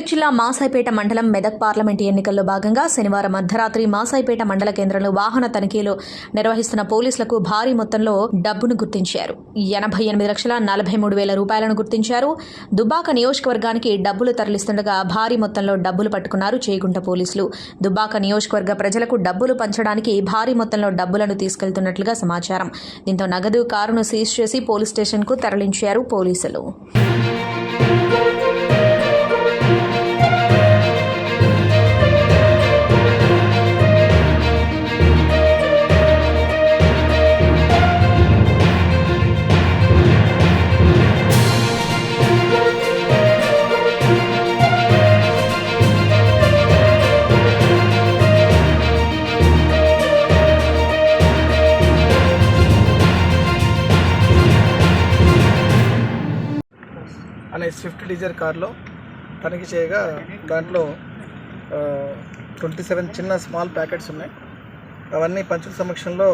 జిల్లా మాసాయిపేట మండలం మెదక్ పార్లమెంటు ఎన్నికల్లో భాగంగా శనివారం అర్ధరాత్రి మాసాయిపేట మండల కేంద్రంలో వాహన తనిఖీలు నిర్వహిస్తున్న పోలీసులకు భారీ మొత్తంలో డబ్బును గుర్తించారు. ఎనభై ఎనిమిది లక్షల నలభై మూడు వేల రూపాయలను గుర్తించారు. దుబ్బాక నియోజకవర్గానికి డబ్బులు తరలిస్తుండగా భారీ మొత్తంలో డబ్బులు పట్టుకున్నారు చేగుంట పోలీసులు. దుబ్బాక నియోజకవర్గ ప్రజలకు డబ్బులు పంచడానికి భారీ మొత్తంలో డబ్బులను తీసుకెళ్తున్నట్లుగా సమాచారం. దీంతో నగదు కారును సీజ్ చేసి పోలీస్ స్టేషన్కు తరలించారు పోలీసులు. అనే స్విఫ్ట్ డిజైర్ కార్లో తనిఖీ చేయగా దాంట్లో ట్వంటీ సెవెన్ చిన్న స్మాల్ ప్యాకెట్స్ ఉన్నాయి. అవన్నీ పంచుల సమక్షంలో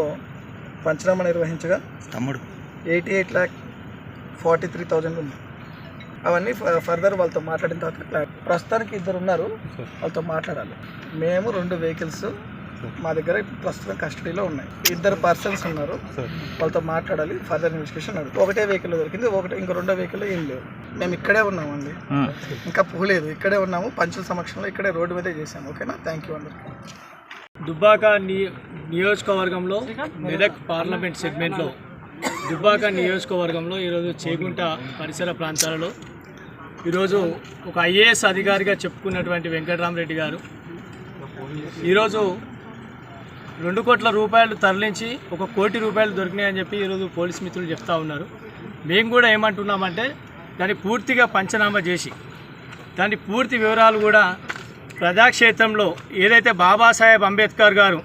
పంచనామా నిర్వహించగా తమ్ముడు. Eighty eight lakh forty three thousand ఉంది అవన్నీ ఫర్దర్ వాళ్ళతో మాట్లాడిన తర్వాత. ప్రస్తుతానికి ఇద్దరు ఉన్నారు వాళ్ళతో మాట్లాడాలి. మేము రెండు వెహికల్స్ మా దగ్గర ఇప్పుడు ప్రస్తుతం కస్టడీలో ఉన్నాయి. ఇద్దరు పర్సన్స్ ఉన్నారు వాళ్ళతో మాట్లాడాలి ఫర్దర్ ఇన్వెస్టిగేషన్ ఒకటే వెహికల్ దొరికింది ఒకటి ఇంకో రెండో వెహికల్ ఏం లేవు. మేము ఇక్కడే ఉన్నామండి. ఇంకా పోలేదు. ఇక్కడే ఉన్నాము. పంచుల సమక్షంలో ఇక్కడే రోడ్డు మీదే చేసాము ఓకేనా? థ్యాంక్ యూ అందరికీ. దుబ్బాక ని- నియోజకవర్గంలో మెదక్ పార్లమెంట్ సెగ్మెంట్లో దుబ్బాక నియోజకవర్గంలో ఈరోజు చేగుంట పరిసర ప్రాంతాలలో ఈరోజు ఒక ఐఏఎస్ అధికారిగా చెప్పుకున్నటువంటి వెంకటరామరెడ్డి గారు ఈరోజు రెండు కోట్ల రూపాయలు తరలించి ఒక కోటి రూపాయలు దొరికినాయని చెప్పి ఈరోజు పోలీస్ మిత్రులు చెప్తా ఉన్నారు. మేము కూడా ఏమంటున్నామంటే దాన్ని పూర్తిగా పంచనామా చేసి దాని పూర్తి వివరాలు కూడా ప్రజాక్షేత్రంలో ఏదైతే బాబాసాహెబ్ అంబేద్కర్ గారు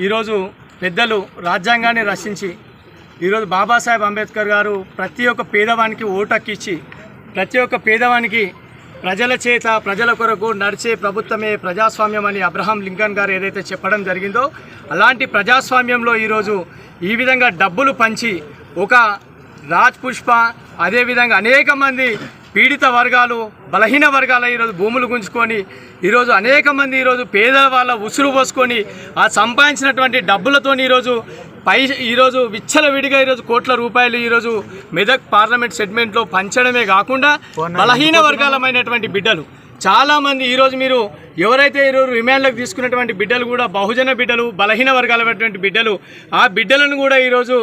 ఈరోజు పెద్దలు రాజ్యాంగాన్ని రచించి ఈరోజు బాబాసాహెబ్ అంబేద్కర్ గారు ప్రతి ఒక్క పేదవానికి ఓటక్కిచ్చి ప్రతి ఒక్క పేదవానికి ప్రజల చేత ప్రజల కొరకు నడిచే ప్రభుత్వమే ప్రజాస్వామ్యం అని అబ్రహాం లింకన్ గారు ఏదైతే చెప్పడం జరిగిందో అలాంటి ప్రజాస్వామ్యంలో ఈరోజు ఈ విధంగా డబ్బులు పంచి ఒక రాజ్ పుష్ప అదేవిధంగా అనేక మంది పీడిత వర్గాలు బలహీన వర్గాల ఈరోజు భూములు గుంజుకొని ఈరోజు అనేక మంది ఈరోజు పేద వాళ్ళ ఉసురు పోసుకొని ఆ సంపాదించినటువంటి డబ్బులతో ఈరోజు పై ఈరోజు విచ్చలవిడిగా ఈరోజు కోట్ల రూపాయలు ఈరోజు మెదక్ పార్లమెంట్ సెగ్మెంట్లో పంచడమే కాకుండా బలహీన వర్గాలమైనటువంటి బిడ్డలు. చాలామంది ఈరోజు మీరు ఎవరైతే ఈరోజు రిమాండ్లకు తీసుకున్నటువంటి బిడ్డలు కూడా బహుజన బిడ్డలు బలహీన వర్గాలైనటువంటి బిడ్డలు ఆ బిడ్డలను కూడా ఈరోజు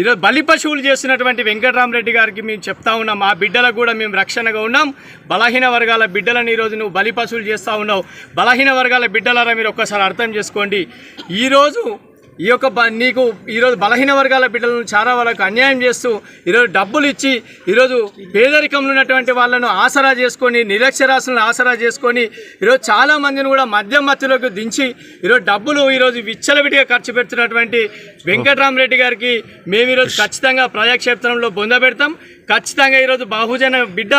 ఈరోజు బలి పశువులు చేస్తున్నటువంటి వెంకటరామరెడ్డి గారికి మేము చెప్తా ఉన్నాం. ఆ బిడ్డలకు కూడా మేము రక్షణగా ఉన్నాం. బలహీన వర్గాల బిడ్డలను ఈరోజు నువ్వు బలి పశువులు చేస్తూ ఉన్నావు. బలహీన వర్గాల బిడ్డలారా మీరు ఒక్కసారి అర్థం చేసుకోండి. ఈరోజు ఈ యొక్క బ నీకు ఈరోజు బలహీన వర్గాల బిడ్డలను చాలా వాళ్ళకు అన్యాయం చేస్తూ ఈరోజు డబ్బులు ఇచ్చి ఈరోజు పేదరికంలో ఉన్నటువంటి వాళ్ళను ఆసరా చేసుకొని నిరక్షరాశులను ఆసరా చేసుకొని ఈరోజు చాలా మందిని కూడా మద్యం మత్తులోకి దించి ఈరోజు డబ్బులు ఈరోజు విచ్చలవిడిగా ఖర్చు పెడుతున్నటువంటి వెంకటరామరెడ్డి గారికి మేము ఈరోజు ఖచ్చితంగా ప్రజాక్షేత్రంలో బొందబెడతాం ఖచ్చితంగా ఈరోజు బహుజన బిడ్డ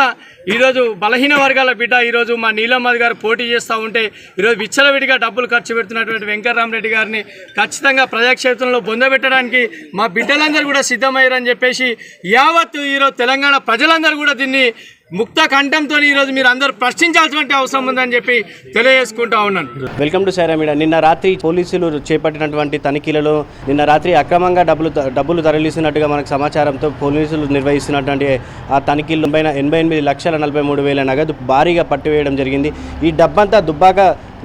ఈరోజు బలహీన వర్గాల బిడ్డ ఈరోజు మా నీలమ్మది గారు పోటీ చేస్తూ ఉంటే ఈరోజు విచ్చలవిడిగా డబ్బులు ఖర్చు పెడుతున్నటువంటి వెంకటరామరెడ్డి గారిని ఖచ్చితంగా ప్రజాక్షేత్రంలో బొందబెట్టడానికి మా బిడ్డలందరూ కూడా సిద్ధమయ్యారని చెప్పేసి యావత్ ఈరోజు తెలంగాణ ప్రజలందరూ కూడా దీన్ని ముక్త కంఠంతో ఈరోజు మీరు అందరూ ప్రశ్నించాల్సిన అవసరం ఉందని చెప్పి తెలియజేసుకుంటా ఉన్నాను. Welcome to Saira media. నిన్న రాత్రి పోలీసులు చేపట్టినటువంటి తనిఖీలలో నిన్న రాత్రి అక్రమంగా డబ్బులు డబ్బులు తరలిస్తున్నట్టుగా మనకు సమాచారంతో పోలీసులు నిర్వహిస్తున్నటువంటి ఆ తనిఖీలు ఎనభై ఎనభై ఎనిమిది లక్షల నలభై మూడు వేల నగదు భారీగా పట్టివేయడం జరిగింది. ఈ డబ్బంతా దుబ్బాక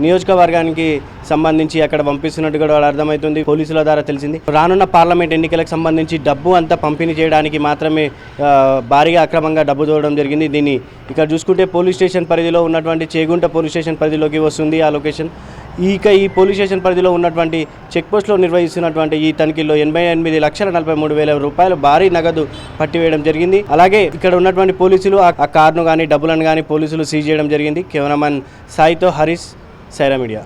నియోజకవర్గానికి సంబంధించి అక్కడ పంపిస్తున్నట్టు కూడా అర్థమవుతుంది. పోలీసుల ద్వారా తెలిసింది. రానున్న పార్లమెంట్ ఎన్నికలకు సంబంధించి డబ్బు అంతా పంపిణీ చేయడానికి మాత్రమే భారీగా అక్రమంగా డబ్బు చూడడం జరిగింది. దీన్ని ఇక్కడ చూసుకుంటే పోలీస్ స్టేషన్ పరిధిలో ఉన్నటువంటి చేగుంట పోలీస్ స్టేషన్ పరిధిలోకి వస్తుంది ఆ లొకేషన్. ఇక ఈ పోలీస్ స్టేషన్ పరిధిలో ఉన్నటువంటి చెక్పోస్ట్లో నిర్వహిస్తున్నటువంటి ఈ తనిఖీల్లో ఎనభై ఎనిమిది లక్షల నలభై మూడు వేల రూపాయలు భారీ నగదు పట్టివేయడం జరిగింది. అలాగే ఇక్కడ ఉన్నటువంటి పోలీసులు ఆ ఆ కార్ను కానీ డబ్బులను కానీ పోలీసులు సీజ్ చేయడం జరిగింది. కెమెరామన్ సాయితో హరీష్. సైరా మీడియా